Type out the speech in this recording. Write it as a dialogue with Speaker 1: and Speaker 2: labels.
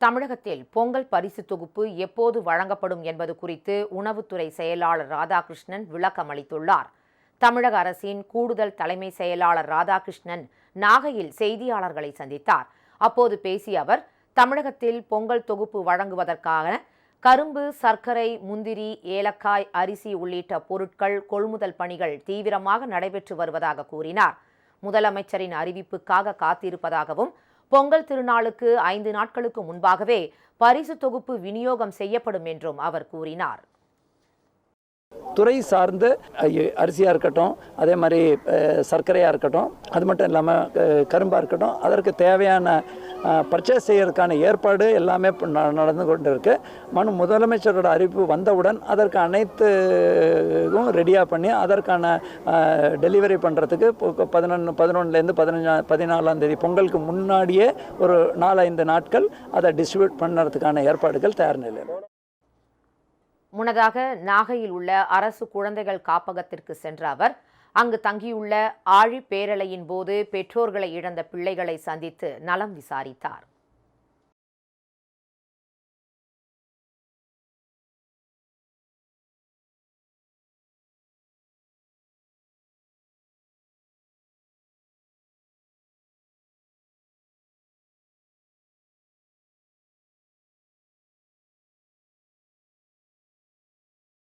Speaker 1: தமிழகத்தில் பொங்கல் பரிசு தொகுப்பு எப்போது வழங்கப்படும் என்பது குறித்து உணவுத்துறை செயலாளர் ராதாகிருஷ்ணன் விளக்கம் அளித்துள்ளார். தமிழக அரசின் கூடுதல் தலைமை செயலாளர் ராதாகிருஷ்ணன் நாகையில் செய்தியாளர்களை சந்தித்தார். அப்போது பேசிய அவர் தமிழகத்தில் பொங்கல் தொகுப்பு வழங்குவதற்காக கரும்பு சர்க்கரை முந்திரி ஏலக்காய் அரிசி உள்ளிட்ட பொருட்கள் கொள்முதல் பணிகள் தீவிரமாக நடைபெற்று வருவதாக கூறினார். முதலமைச்சரின் அறிவிப்புக்காக காத்திருப்பதாகவும் பொங்கல் திருநாளுக்கு ஐந்து நாட்களுக்கு முன்பாகவே பரிசு தொகுப்பு விநியோகம் செய்யப்படும் என்றும் அவர் கூறினார்.
Speaker 2: துறை சார்ந்த அரிசியாக இருக்கட்டும் அதே மாதிரி சர்க்கரையாக இருக்கட்டும் அது மட்டும் இல்லாமல் கரும்பாக இருக்கட்டும் அதற்கு தேவையான பர்ச்சேஸ் செய்யறதுக்கான ஏற்பாடு எல்லாமே ந- நடந்து கொண்டு இருக்கு மனு முதலமைச்சரோட அறிவிப்பு வந்தவுடன் அதற்கு அனைத்தும் ரெடியாக பண்ணி அதற்கான டெலிவரி பண்ணுறதுக்கு பதினொன்று பதினொன்றுலேருந்து பதினஞ்சா பதினாலாம் தேதி பொங்கலுக்கு முன்னாடியே ஒரு நாலஞ்சு நாட்கள் அதை டிஸ்ட்ரிபியூட் பண்ணுறதுக்கான ஏற்பாடுகள் தயார் நிலையில்
Speaker 1: முன்னதாக நாகையில் உள்ள அரசு குழந்தைகள் காப்பகத்திற்கு சென்ற அவர் அங்கு தங்கியுள்ள ஆழி பேரலையின் போது பெற்றோர்களை இழந்த பிள்ளைகளை சந்தித்து நலம் விசாரித்தார்.